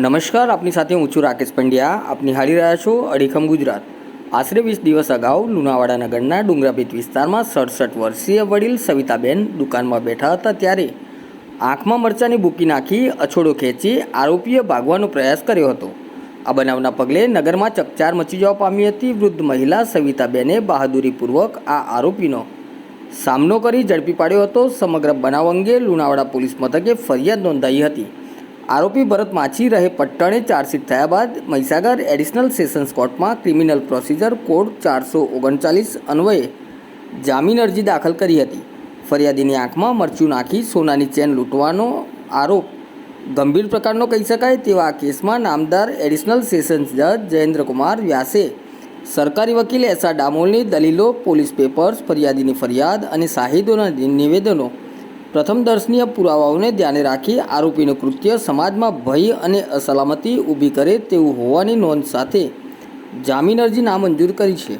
નમસ્કાર, આપની સાથે હું છું રાકેશ પંડ્યા. આપ નિહાળી રહ્યા છો અડીખમ ગુજરાત. આશરે વીસ દિવસ અગાઉ લુણાવાડા નગરના ડુંગરાભીત વિસ્તારમાં સડસઠ વર્ષીય વડીલ સવિતાબેન દુકાનમાં બેઠા હતા ત્યારે આંખમાં મરચાની બુકી નાખી અછોડો ખેંચી આરોપીએ ભાગવાનો પ્રયાસ કર્યો હતો. આ બનાવના પગલે નગરમાં ચકચાર મચી જવા પામી હતી. વૃદ્ધ મહિલા સવિતાબેને બહાદુરીપૂર્વક આ આરોપીનો સામનો કરી ઝડપી પાડ્યો હતો. સમગ્ર બનાવ અંગે લુણાવાડા પોલીસ મથકે ફરિયાદ નોંધાઈ હતી. આરોપી ભરત માછી રહે પટ્ટણે ચાર્જશીટ થયા બાદ મહીસાગર એડિશનલ સેશન્સ કોર્ટમાં ક્રિમિનલ પ્રોસિજર કોડ ચારસો ઓગણચાલીસ અન્વયે જામીન અરજી દાખલ કરી હતી. ફરિયાદીની આંખમાં મરચું નાખી સોનાની ચેન લૂંટવાનો આરોપ. ગંભીર પ્રકારનો કહી શકાય તેવા કેસમાં નામદાર એડિશનલ સેશન્સ જજ જયેન્દ્રકુમાર વ્યાસે સરકારી વકીલ એસ આર ડામોલની દલીલો, પોલીસ પેપર્સ, ફરિયાદીની ફરિયાદ અને શાહિદોના નિવેદનો પ્રથમ દર્શનીય પુરાવાઓને ધ્યાને રાખી આરોપીનું કૃત્ય સમાજમાં ભય અને અસલામતી ઊભી કરે તેવું હોવાની નોંધ સાથે જામીન અરજી નામંજૂર કરી છે.